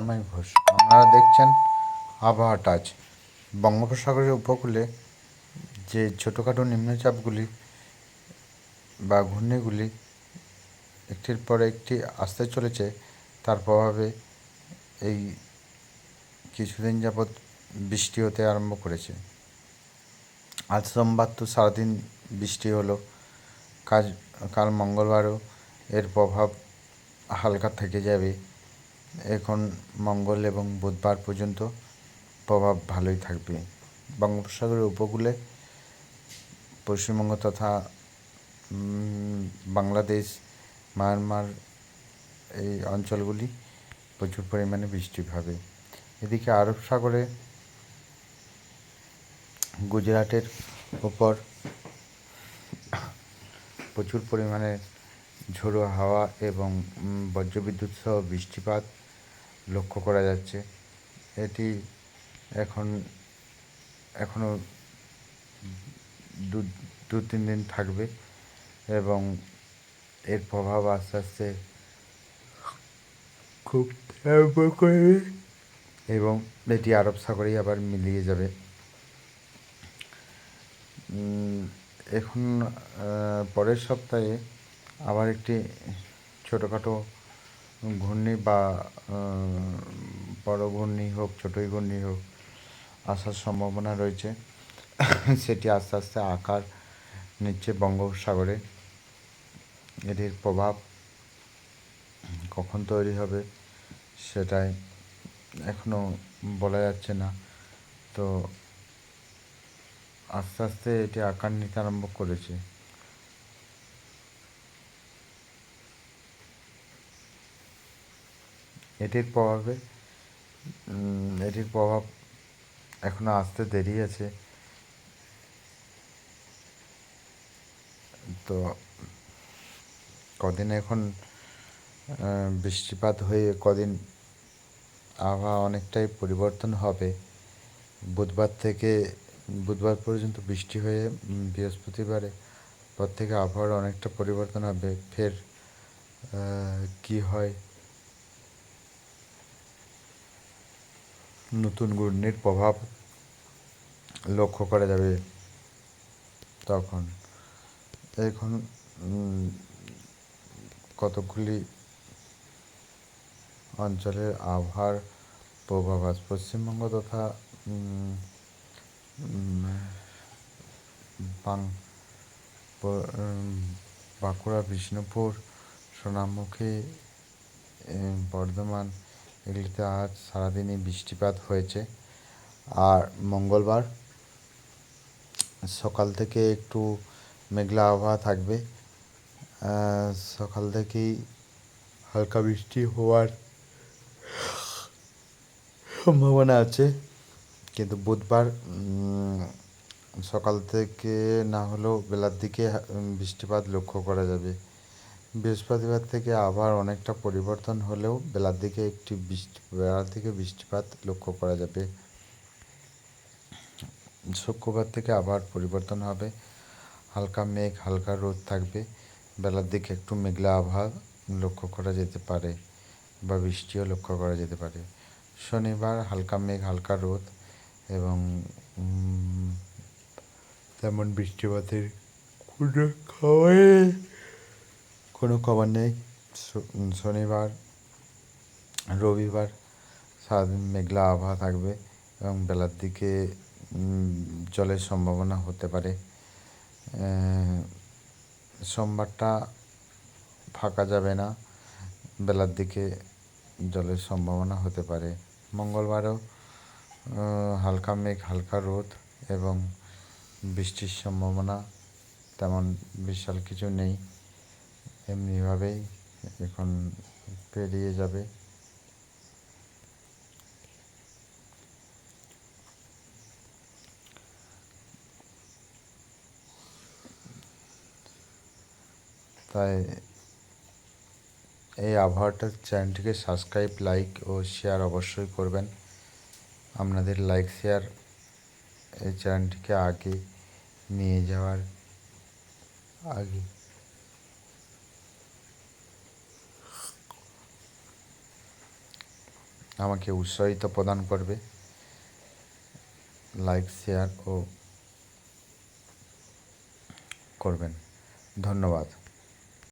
তন্ময় ঘোষ আপনারা দেখছেন আবহাওয়া টাচ। বঙ্গোপসাগরের উপকূলে যে ছোটোখাটো নিম্নচাপগুলি বা ঘূর্ণিগুলি একটির পর একটি আসতে চলেছে, তার প্রভাবে এই কিছুদিন যাবৎ বৃষ্টি হতে আরম্ভ করেছে। আজ সোমবার তো সারাদিন বৃষ্টি হলো। কাজ, কাল মঙ্গলবারও এর প্রভাব হালকা থেকে যাবে। এখন মঙ্গল এবং বুধবার পর্যন্ত প্রভাব ভালোই থাকবে। বঙ্গোপসাগরের উপকূলে পশ্চিমবঙ্গ তথা বাংলাদেশ, মায়ানমার এই অঞ্চলগুলি প্রচুর পরিমাণে বৃষ্টি হবে। এদিকে আরব সাগরে গুজরাটের ওপর প্রচুর পরিমাণে ঝোড়ো হাওয়া এবং বজ্রবিদ্যুৎ সহ বৃষ্টিপাত লক্ষ্য করা যাচ্ছে। এটি এখন এখনও দু দু, তিন দিন থাকবে এবং এর প্রভাব আস্তে আস্তে খুব করবে এবং এটি আরব সাগরেই আবার মিলিয়ে যাবে। এখন পরের সপ্তাহে আবার একটি ছোটোখাটো ঘূর্ণি বা বড় ঘূর্ণি হোক, ছোটোই ঘূর্ণি হোক, আসার সম্ভাবনা রয়েছে। সেটি আস্তে আস্তে আকার নিচ্ছে বঙ্গোপসাগরে। এটির প্রভাব কখন তৈরি হবে সেটাই এখনও বলা যাচ্ছে না। তো আস্তে আস্তে এটি আকার নিতে আরম্ভ করেছে। এটির প্রভাবে এটির প্রভাব এখনও আসতে দেরি আছে। তো কদিন এখন বৃষ্টিপাত হয়ে কদিন আবহাওয়া অনেকটাই পরিবর্তন হবে। বুধবার থেকে, বুধবার পর্যন্ত বৃষ্টি হয়ে বৃহস্পতিবারে পর থেকে আবহাওয়ার অনেকটা পরিবর্তন হবে। ফের কি হয়? নতুন ঘূর্ণির প্রভাব লক্ষ্য করা যাবে তখন। এখন উম, কতকগুলি অঞ্চলের আবহাওয়ার পূর্বাভাস পশ্চিমবঙ্গ তথা বাঁকুড়া বিষ্ণুপুর সোনামুখী বর্ধমান এগুলিতে আজ সারাদিনই বৃষ্টিপাত হয়েছে। আর মঙ্গলবার সকাল থেকে একটু মেঘলা আবহাওয়া থাকবে। সকাল থেকেই হালকা বৃষ্টি হওয়ার সম্ভাবনা আছে। কিন্তু বুধবার সকাল থেকে না হলেও বেলার দিকে বৃষ্টিপাত লক্ষ্য করা যাবে। বৃহস্পতিবার থেকে আবার অনেকটা পরিবর্তন হলেও বেলার দিকে একটি বৃষ্টি, বেলার দিকে বৃষ্টিপাত লক্ষ্য করা যাবে। শুক্রবার থেকে আবার পরিবর্তন হবে। হালকা মেঘ, হালকা রোদ থাকবে। বেলার দিকে একটু মেঘলা আবহাওয়া লক্ষ্য করা যেতে পারে বা বৃষ্টিও লক্ষ্য করা যেতে পারে। শনিবার হালকা মেঘ, হালকা রোদ এবং তেমন বৃষ্টিপাতের কোনো কোনো খবর নেই। শনিবার, রবিবার সারাদিন মেঘলা আবহাওয়া থাকবে এবং বেলার দিকে জলের সম্ভাবনা হতে পারে। সোমবারটা ফাঁকা যাবে না। বেলার দিকে জলের সম্ভাবনা হতে পারে। মঙ্গলবারও হালকা মেঘ, হালকা রোদ এবং বৃষ্টির সম্ভাবনা তেমন বিশাল কিছু নেই। এমনিভাবেই এখন পেরিয়ে যাবে। তাই এই আবহাওয়াটার চ্যানেলটিকে সাবস্ক্রাইব, লাইক ও শেয়ার অবশ্যই করবেন। আপনাদের লাইক, শেয়ার এই চ্যানেলটিকে আগে নিয়ে যাওয়ার আগে আমাকে উৎসাহিত প্রদান করবে। লাইক শেয়ার ও করবেন। ধন্যবাদ।